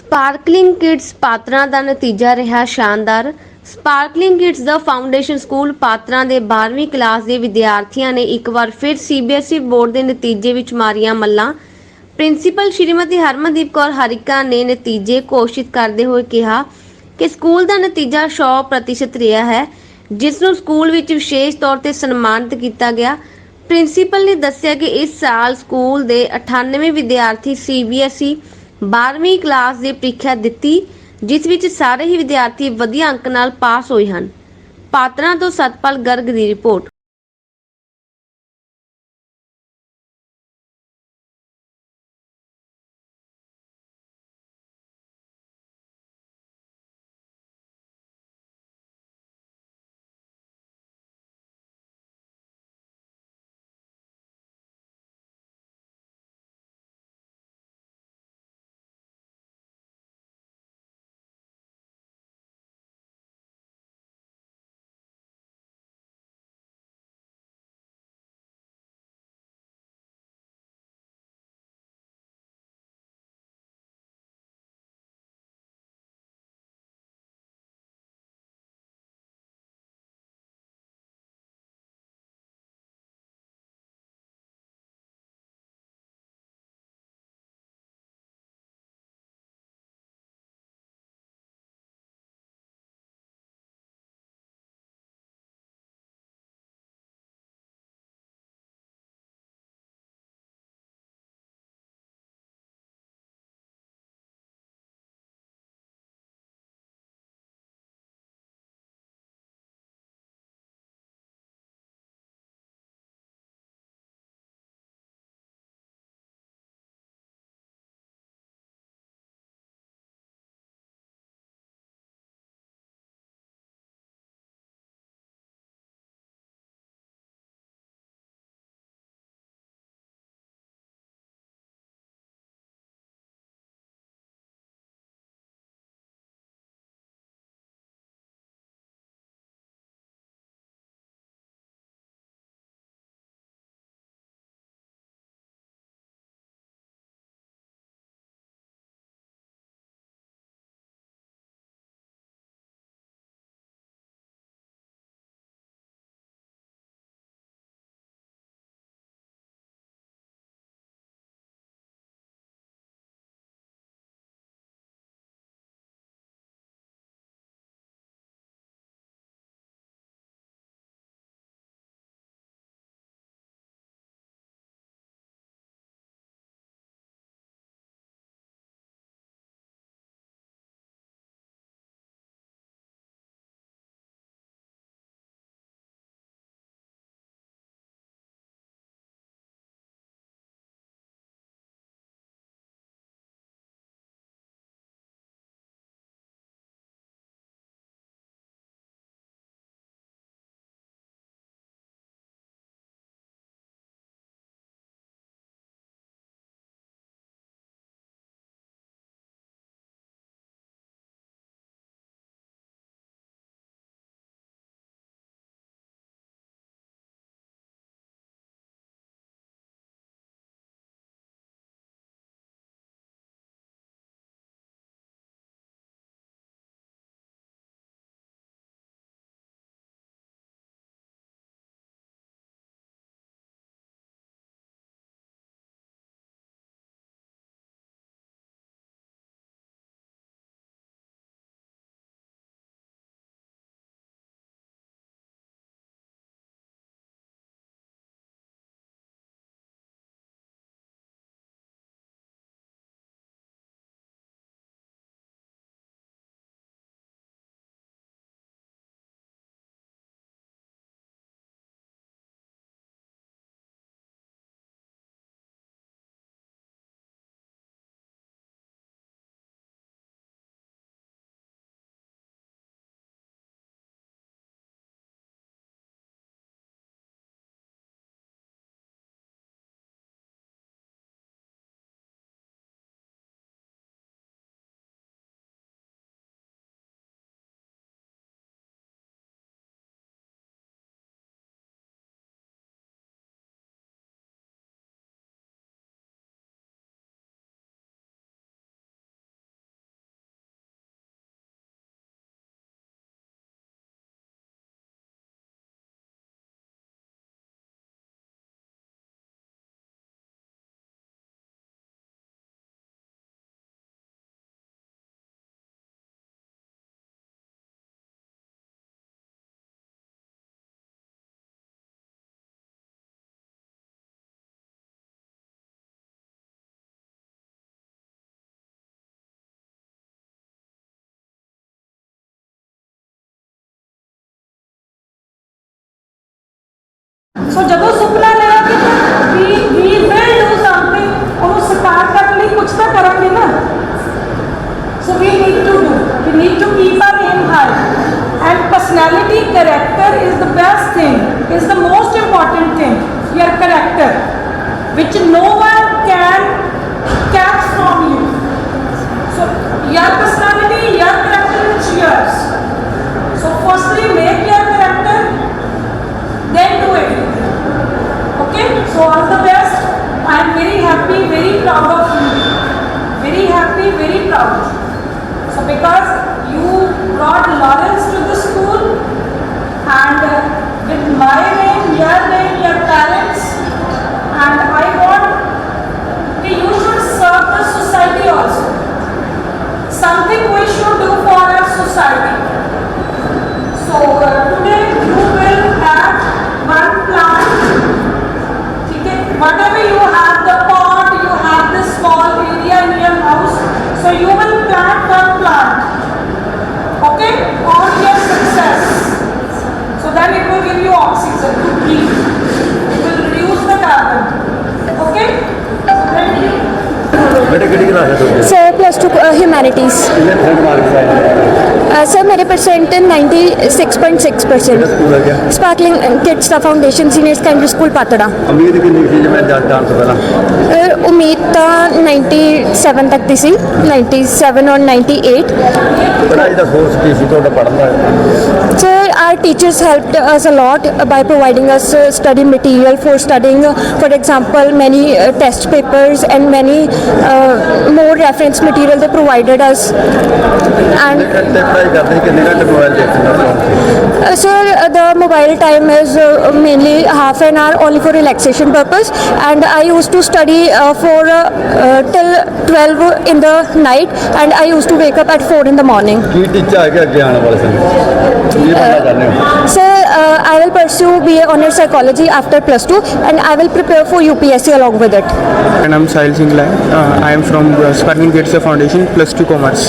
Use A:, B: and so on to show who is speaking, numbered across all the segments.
A: Sparkling kids ਪਾਤਰਾਂ ਦਾ ਨਤੀਜਾ ਰਿਹਾ ਸ਼ਾਨਦਾਰ। ਸਪਾਰਕਲਿੰਗ ਕਿਡਸ ਦਾ ਫਾਊਂਡੇਸ਼ਨ ਸਕੂਲ ਪਾਤਰਾਂ ਦੇ 12ਵੀਂ ਕਲਾਸ ਦੇ ਵਿਦਿਆਰਥੀਆਂ ਨੇ ਇੱਕ ਵਾਰ ਫਿਰ ਸੀਬੀਐਸਈ ਬੋਰਡ ਦੇ ਨਤੀਜੇ ਵਿੱਚ ਮਾਰੀਆਂ ਮੱਲਾਂ। ਪ੍ਰਿੰਸੀਪਲ ਸ਼੍ਰੀਮਤੀ ਹਰਮਨਦੀਪ ਕੌਰ ਹਰਿਕਾ ਨੇ ਨਤੀਜੇ ਘੋਸ਼ਿਤ ਕਰਦੇ ਹੋਏ ਕਿਹਾ ਕਿ ਸਕੂਲ ਦਾ ਨਤੀਜਾ 100% ਰਿਹਾ ਹੈ, ਜਿਸ ਨੂੰ ਸਕੂਲ ਵਿੱਚ ਵਿਸ਼ੇਸ਼ ਤੌਰ ਤੇ ਸਨਮਾਨਿਤ ਕੀਤਾ ਗਿਆ। ਪ੍ਰਿੰਸੀਪਲ ਨੇ ਦੱਸਿਆ ਕਿ ਇਸ ਸਾਲ ਸਕੂਲ ਦੇ 98 ਵਿਦਿਆਰਥੀ ਸੀਬੀਐਸਈ 12ਵੀਂ ਕਲਾਸ ਦੀ ਪ੍ਰੀਖਿਆ ਦਿੱਤੀ, ਜਿਸ ਵਿੱਚ ਸਾਰੇ ਹੀ ਵਿਦਿਆਰਥੀ ਵਧੀਆ ਅੰਕ ਨਾਲ ਪਾਸ ਹੋਏ ਹਨ। ਪਾਤਰਾਂ ਤੋਂ ਸਤਪਾਲ ਗਰਗ ਦੀ ਰਿਪੋਰਟ।
B: सो so, जब वो सुपना लेगा कि we we will do something और उससे पार तक नहीं कुछ तो करेंगे ना। So we need to do we need to keep R M high and personality character is the best thing is the most important thing your character which no one can catch from you so your personality proud of you. Very happy, very proud. So because you brought Lawrence to the school and with my name, your name, your parents and I want that you should serve the society also. Something we should do for our society.
C: ਬੇਟੇ ਕਿਹੜੀ class ਹੈ ਤੁਹਾਡੀ?
D: Sir plus 2 humanities
C: ਕਿੰਨੇ percent marks ਆਏ
D: sir ਮੇਰੇ percent 96.6%
C: school ਆ ਗਿਆ
D: sparkling kids ਦਾ foundation senior secondary school Patran
C: ਉਮੀਦ ਕਿੰਨੀ ਸੀ ਜੇ ਮੈਂ ਜਾ ਜਾਣ ਤੋਂ ਪਹਿਲਾਂ
D: ਅਹ ਉਮੀਦ ਤਾਂ 97 ਤੱਕ ਦੀ ਸੀ 97 ਔਰ 98
C: ਪੜ੍ਹਾਈ ਦਾ ਕੋਰਸ ਕੀ ਸੀ ਤੁਹਾਡਾ ਪੜ੍ਹਨ ਦਾ
D: Sir, our teachers helped us a lot by providing us uh, study material for studying, uh, for example, many uh, test papers and many uh, more reference material they provided us. And
C: ਘੰਟੇ ਪੜ੍ਹਾਈ ਕਰਦੇ ਸੀ ਕਿੰਨੇ ਘੰਟੇ mobile ਦੇਖਦੇ ਸੀ
D: uh, sir, uh, the mobile time is uh, mainly half an hour only for relaxation purpose, and I used to study uh, for uh, uh, till 12 in the night, and I used to wake up at 4 in the morning.
C: ਕੀ ਟੀਚਾ ਹੈ ਕਿ ਅੱਗੇ ਆਉਣ ਵਾਲੇ ਸਮੇਂ ਕੀ ਬਣਨਾ ਚਾਹੁੰਦੇ ਹੋ
D: Sir, uh, I will pursue BA Honors Psychology after plus two, and I will prepare for UPSC along with it.
E: My name is Sahil Singla. Uh, I am from uh, Sparkling Gates Foundation, plus two commerce.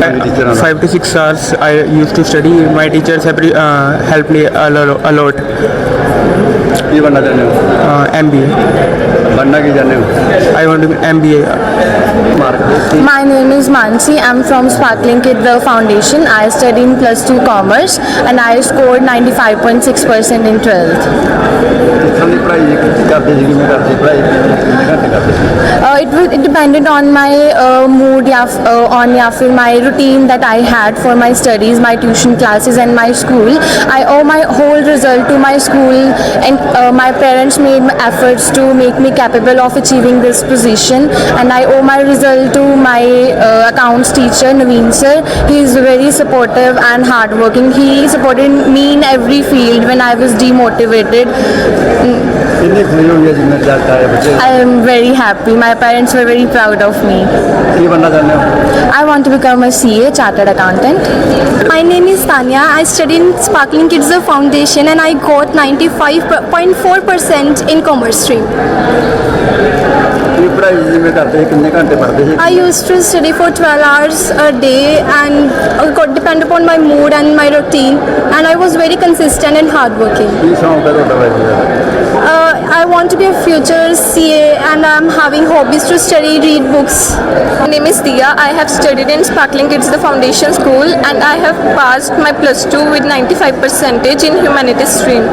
E: five to six hours I used to study. My teachers have uh, helped me a, lo- a lot.
C: ये बनना चाहते हो
E: Uh, MBA.
C: बनना की जाने हो
E: I want M B
C: A
D: My name is Mansi. I'm from Sparkling Kidwell Foundation. I studied in plus two commerce and I scored 95.6% in 12th. Uh, it, was, it depended on my uh, mood, yeah, uh, on yeah, my routine that I had for my studies, my tuition classes, and my school. I owe my whole result to my school, and uh, my parents made efforts to make me capable of achieving this position, and I owe my result to my uh, accounts teacher, Naveen sir. He is very supportive and hardworking. He supported me in every field when I was demotivated. I am very happy. My parents were very proud of me. I want to become a CA, Chartered Accountant.
F: My name is Tanya. I studied in Sparkling Kids Foundation and I got 95.4% in commerce stream. I used to study for 12 hours a day and uh, depend upon my mood and my routine. And I was very consistent and hardworking. Uh, I want to be a future CA and I'm having hobbies to study, read books.
G: My name is Dia. I have studied in Sparkling Kids, the foundation school, and I have passed my plus two with 95 percentage in humanities stream.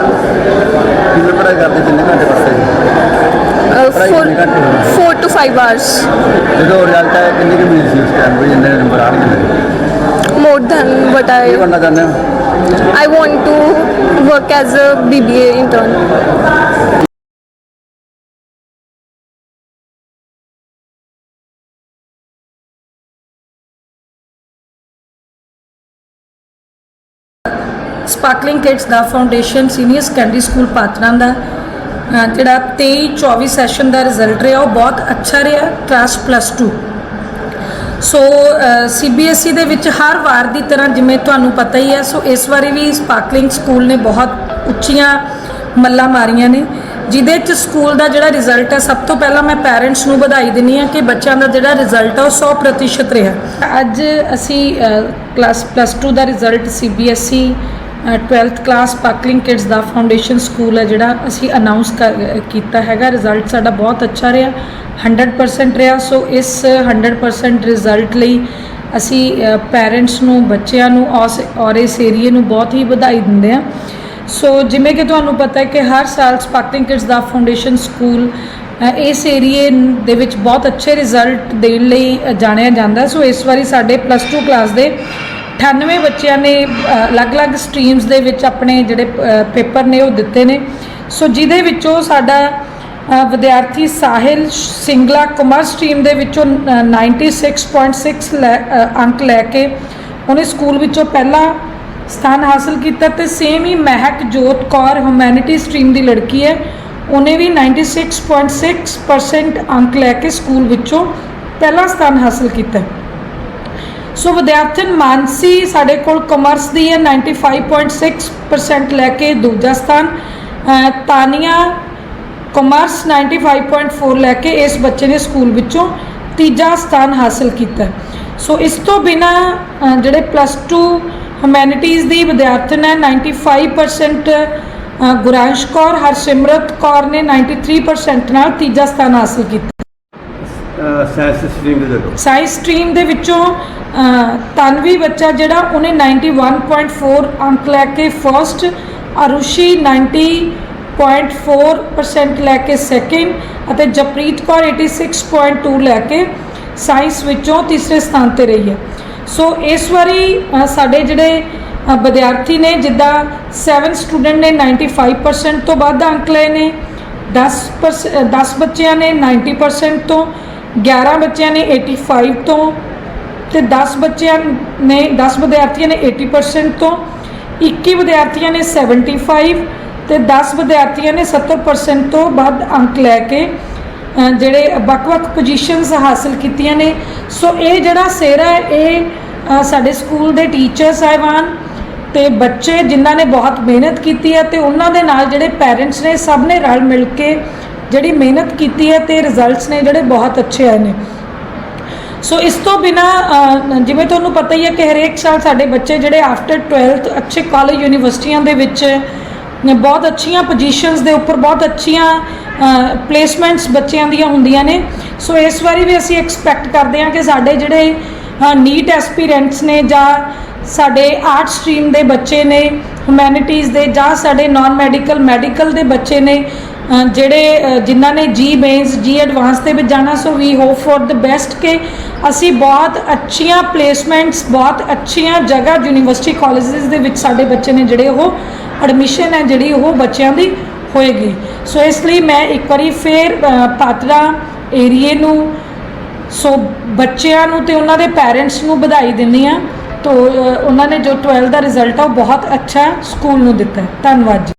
G: 4 to 5 hours.
C: ਜਦੋਂ result ਆਇਆ ਕਿੰਨੀ ਕੁ ਉਮੀਦ ਸੀ ਉਸ time ਵੀ ਇੰਨੇ number ਆਣਗੇ
G: More than what
C: Ki
G: I
C: ਬਣਨਾ ਚਾਹੁੰਦੇ ਹੋ?
G: I want to work as a BBA intern.
B: Sparkling Kids the foundation senior secondary School ਪਾਤਰਾਂ ਦਾ। ਜਿਹੜਾ 23 24 ਸੈਸ਼ਨ ਦਾ ਰਿਜ਼ਲਟ ਰਿਹਾ, ਉਹ ਬਹੁਤ ਅੱਛਾ ਰਿਹਾ ਕਲਾਸ ਪਲੱਸ 2 ਸੋ ਸੀਬੀਐਸਈ ਦੇ ਵਿੱਚ ਹਰ ਵਾਰ ਦੀ ਤਰ੍ਹਾਂ ਜਿਵੇਂ ਤੁਹਾਨੂੰ ਪਤਾ ਹੀ ਹੈ ਸੋ ਇਸ ਵਾਰੀ ਵੀ ਸਪਾਰਕਲਿੰਗ ਸਕੂਲ ਨੇ ਬਹੁਤ ਉੱਚੀਆਂ ਮੱਲਾਂ ਮਾਰੀਆਂ ਨੇ, ਜਿਹਦੇ ਚ ਸਕੂਲ ਦਾ ਜਿਹੜਾ ਰਿਜ਼ਲਟ ਹੈ, ਸਭ ਤੋਂ ਪਹਿਲਾਂ ਮੈਂ ਪੈਰੈਂਟਸ ਨੂੰ ਵਧਾਈ ਦਿੰਨੀ ਆ ਕਿ ਬੱਚਿਆਂ ਦਾ ਜਿਹੜਾ ਰਿਜ਼ਲਟ ਹੈ, ਉਹ 100% ਰਿਹਾ। ਅੱਜ ਅਸੀਂ ਕਲਾਸ ਪਲੱਸ 2 ਦਾ result CBSE 12th class Sparkling Kids ਦਾ ਫਾਊਂਡੇਸ਼ਨ ਸਕੂਲ ਹੈ ਜਿਹੜਾ ਅਸੀਂ ਅਨਾਉਂਸ ਕੀਤਾ ਹੈਗਾ। ਰਿਜ਼ਲਟ ਸਾਡਾ ਬਹੁਤ ਅੱਛਾ ਰਿਹਾ 100% ਰਿਹਾ। ਸੋ ਇਸ 100% ਰਿਜ਼ਲਟ ਲਈ ਅਸੀਂ ਪੇਰੈਂਟਸ ਨੂੰ, ਬੱਚਿਆਂ ਨੂੰ ਔਸ- ਔਰ ਇਸ ਏਰੀਏ ਨੂੰ ਬਹੁਤ ਹੀ ਵਧਾਈ ਦਿੰਦੇ ਹਾਂ। ਸੋ ਜਿਵੇਂ ਕਿ ਤੁਹਾਨੂੰ ਪਤਾ ਹੈ ਕਿ ਹਰ ਸਾਲ ਸਪਾਰਕਲਿੰਗ ਕਿਡਸ ਦਾ ਫਾਊਂਡੇਸ਼ਨ ਸਕੂਲ ਇਸ ਏਰੀਏ ਦੇ ਵਿੱਚ ਬਹੁਤ ਅੱਛੇ ਰਿਜ਼ਲਟ ਦੇਣ ਲਈ ਜਾਣਿਆ ਜਾਂਦਾ। ਸੋ ਇਸ ਵਾਰੀ ਸਾਡੇ ਪਲੱਸ 2 ਕਲਾਸ ਦੇ 98 ਬੱਚਿਆਂ ਨੇ ਅਲੱਗ-ਅਲੱਗ ਸਟਰੀਮਸ ਦੇ ਵਿੱਚ ਆਪਣੇ ਜਿਹੜੇ ਪੇਪਰ ਨੇ ਉਹ ਦਿੱਤੇ ਨੇ। ਸੋ ਜਿਹਦੇ ਵਿੱਚੋਂ ਸਾਡਾ ਵਿਦਿਆਰਥੀ ਸਾਹਿਲ ਸਿੰਗਲਾ ਕਮਰਸ ਸਟਰੀਮ ਦੇ ਵਿੱਚੋਂ ਅ, 96.6 ਲੈ- ਅੰਕ ਲੈ ਕੇ ਉਹਨੇ ਸਕੂਲ ਵਿੱਚੋਂ ਪਹਿਲਾ ਸਥਾਨ ਹਾਸਲ ਕੀਤਾ ਤੇ ਸੇਮ ਹੀ ਮਹਿਕ ਜੋਤ ਕੌਰ ਹਿਊਮੈਨਿਟੀ ਸਟਰੀਮ ਦੀ ਲੜਕੀ ਹੈ ਉਹਨੇ ਵੀ 96.6% ਅੰਕ ਲੈ ਕੇ ਸਕੂਲ ਵਿੱਚੋਂ ਪਹਿਲਾ ਸਥਾਨ ਹਾਸਲ ਕੀਤਾ। ਸੋ ਵਿਦਿਆਰਥਣ ਮਾਨਸੀ ਸਾਡੇ ਕੋਲ ਕਮਰਸ ਦੀ ਹੈ 95.6% ਲੈ ਕੇ ਦੂਜਾ ਸਥਾਨ। ਅ, ਤਾਨੀਆ ਕਾਮਰਸ 95.4 ਲੈ ਕੇ ਇਸ ਬੱਚੇ ਨੇ ਸਕੂਲ ਵਿੱਚੋਂ ਤੀਜਾ ਸਥਾਨ ਹਾਸਲ ਕੀਤਾ। ਸੋ ਇਸ ਤੋਂ ਬਿਨਾ ਜਿਹੜੇ ਪਲੱਸ 2 ਹਿਊਮੈਨਿਟੀਜ਼ ਦੀ ਵਿਦਿਆਰਥਣ ਹੈ 95% ਅ, ਗੁਰਾਂਸ਼ ਕੌਰ ਹਰਸਿਮਰਤ ਕੌਰ ਨੇ 93% ਨਾਲ ਤੀਜਾ ਸਥਾਨ ਹਾਸਲ ਕੀਤਾ।
C: ਸਾਇੰਸ ਸਟਰੀਮ ਦੇ ਦੇਖੋ
B: ਸਾਇੰਸ ਸਟਰੀਮ ਦੇ ਵਿੱਚੋਂ ਅ, ਤਨਵੀ ਬੱਚਾ ਜਿਹੜਾ ਉਹਨੇ 91.4 ਅੰਕ ਲੈ ਕੇ ਫਰਸਟ ਅਰੁਸ਼ੀ 90.4% ਲੈ ਕੇ ਸੈਕਿੰਡ ਅਤੇ ਜਪ੍ਰੀਤ ਕੌਰ 86.2 ਲੈ ਕੇ ਸਾਇੰਸ ਵਿੱਚੋਂ ਤੀਸਰੇ ਸਥਾਨ ਤੇ ਰਹੀ ਹੈ। ਸੋ ਇਸ ਵਾਰੀ ਅ, ਸਾਡੇ ਜਿਹੜੇ ਅ, ਵਿਦਿਆਰਥੀ ਨੇ ਜਿੱਦਾਂ 7 ਸਟੂਡੈਂਟ ਨੇ 95% ਤੋਂ ਵੱਧ ਅੰਕ ਲਏ ਨੇ 10 10 ਬੱਚਿਆਂ ਨੇ 90% ਤੋਂ 11 ਬੱਚਿਆਂ ਨੇ 85 ਤੋਂ ਤੇ 10 ਬੱਚਿਆਂ ਨੇ 10 ਵਿਦਿਆਰਥੀਆਂ ਨੇ 80% ਤੋਂ 21 ਵਿਦਿਆਰਥੀਆਂ ਨੇ 75 ਤੇ 10 ਵਿਦਿਆਰਥੀਆਂ ਨੇ 70% ਤੋਂ ਵੱਧ ਅੰਕ ਲੈ ਕੇ ਜਿਹੜੇ ਵੱਖ-ਵੱਖ ਪੋਜੀਸ਼ਨਸ ਹਾਸਲ ਕੀਤੀਆਂ ਨੇ। ਸੋ ਇਹ ਜਿਹੜਾ ਸਿਹਰਾ ਹੈ, ਇਹ ਸਾਡੇ ਸਕੂਲ ਦੇ ਟੀਚਰ ਸਾਹਿਬਾਨ ਤੇ ਬੱਚੇ ਜਿਨ੍ਹਾਂ ਨੇ ਬਹੁਤ ਮਿਹਨਤ ਕੀਤੀ ਹੈ ਤੇ ਉਹਨਾਂ ਦੇ ਨਾਲ ਜਿਹੜੇ ਪੇਰੈਂਟਸ ਨੇ, ਸਭ ਨੇ ਰਲ ਮਿਲ ਕੇ ਜਿਹੜੀ ਮਿਹਨਤ ਕੀਤੀ ਹੈ ਤੇ ਰਿਜ਼ਲਟਸ ਨੇ ਜਿਹੜੇ ਬਹੁਤ ਅੱਛੇ ਆਏ ਨੇ। ਸੋ ਇਸ ਤੋਂ ਬਿਨਾ ਜਿਵੇਂ ਤੁਹਾਨੂੰ ਪਤਾ ਹੀ ਹੈ ਕਿ ਹਰੇਕ ਸਾਲ ਸਾਡੇ ਬੱਚੇ ਜਿਹੜੇ ਆਫਟਰ 12th ਅੱਛੇ ਕਾਲਜ ਯੂਨੀਵਰਸਿਟੀਆਂ ਦੇ ਵਿੱਚ ਬਹੁਤ ਅੱਛੀਆਂ ਪੋਜੀਸ਼ਨਸ ਦੇ ਉੱਪਰ ਬਹੁਤ ਅੱਛੀਆਂ ਪਲੇਸਮੈਂਟਸ ਬੱਚਿਆਂ ਦੀਆਂ ਹੁੰਦੀਆਂ ਨੇ। ਸੋ ਇਸ ਵਾਰੀ ਵੀ ਅਸੀਂ ਐਕਸਪੈਕਟ ਕਰਦੇ ਹਾਂ ਕਿ ਸਾਡੇ ਜਿਹੜੇ ਨੀਟ ਐਸਪੀਰੈਂਟਸ ਨੇ ਜਾਂ ਸਾਡੇ ਆਰਟ ਸਟਰੀਮ ਦੇ ਬੱਚੇ ਨੇ ਹਿਊਮੈਨਿਟੀਜ਼ ਦੇ ਜਾਂ ਸਾਡੇ ਨਾਨ ਮੈਡੀਕਲ ਮੈਡੀਕਲ ਦੇ ਬੱਚੇ ਨੇ ਜਿਹੜੇ ਜਿਨ੍ਹਾਂ ਨੇ ਜੀ ਮੇਨਸ ਜੀ ਐਡਵਾਂਸ ਦੇ ਵਿੱਚ ਜਾਣਾ so we hope for the best ਕਿ ਅਸੀਂ ਬਹੁਤ ਅੱਛੀਆਂ ਪਲੇਸਮੈਂਟਸ ਬਹੁਤ ਅੱਛੀਆਂ ਜਗ੍ਹਾ ਯੂਨੀਵਰਸਿਟੀ ਕਾਲਜਸ ਦੇ ਵਿੱਚ ਸਾਡੇ ਬੱਚੇ ਨੇ ਜਿਹੜੇ ਉਹ ਐਡਮਿਸ਼ਨ ਹੈ ਜਿਹੜੀ ਉਹ ਬੱਚਿਆਂ ਦੀ ਹੋਏਗੀ। ਸੋ ਇਸ ਲਈ ਮੈਂ ਇੱਕ ਵਾਰੀ ਫੇਰ ਅ, ਏਰੀਏ ਨੂੰ ਸੋ ਬੱਚਿਆਂ ਨੂੰ ਤੇ ਉਹਨਾਂ ਦੇ ਪੈਰੈਂਟਸ ਨੂੰ ਵਧਾਈ ਦਿੰਦੀ ਆ ਤੋ ਉਹਨਾਂ ਨੇ ਜੋ 12 ਦਾ ਰਿਜ਼ਲਟ ਆ ਉਹ ਬਹੁਤ ਅੱਛਾ ਸਕੂਲ ਨੂੰ ਦਿੱਤਾ ਧੰਨਵਾਦ ਜੀ।